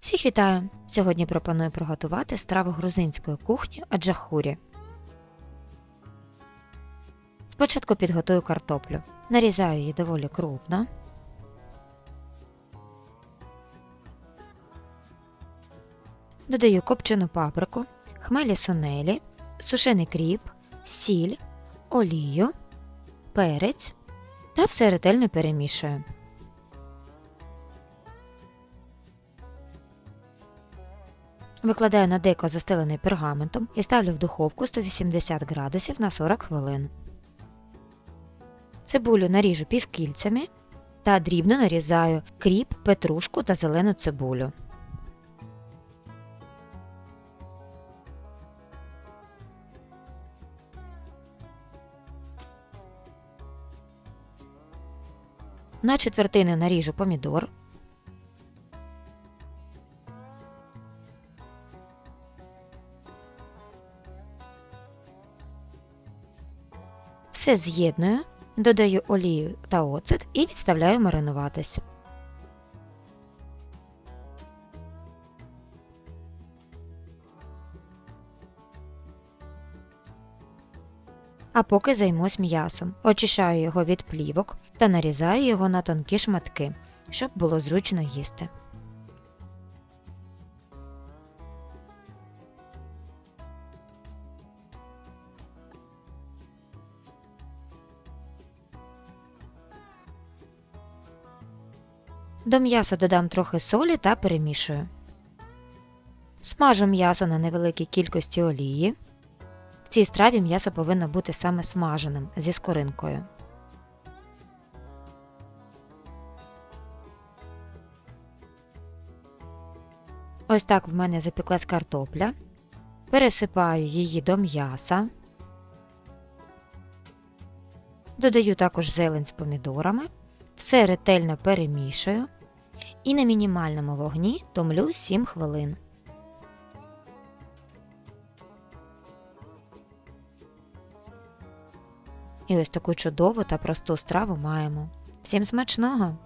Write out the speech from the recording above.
Всіх вітаю! Сьогодні пропоную приготувати страву грузинської кухні аджахурі. Спочатку підготую картоплю. Нарізаю її доволі крупно. Додаю копчену паприку, хмелі сунелі, сушений кріп, сіль, олію, перець та все ретельно перемішую. Викладаю на деко застелений пергаментом і ставлю в духовку 180 градусів на 40 хвилин. Цибулю наріжу півкільцями та дрібно нарізаю кріп, петрушку та зелену цибулю. На четвертини наріжу помідор. Все з'єдную, додаю олію та оцет і відставляю маринуватись. А поки займусь м'ясом. Очищаю його від плівок та нарізаю його на тонкі шматки, щоб було зручно їсти. До м'яса додам трохи солі та перемішую. Смажу м'ясо на невеликій кількості олії. В цій страві м'ясо повинно бути саме смаженим зі скоринкою. Ось так в мене запеклась картопля. Пересипаю її до м'яса. Додаю також зелень з помідорами. Все ретельно перемішую і на мінімальному вогні томлю 7 хвилин. І ось таку чудову та просту страву маємо. Всім смачного!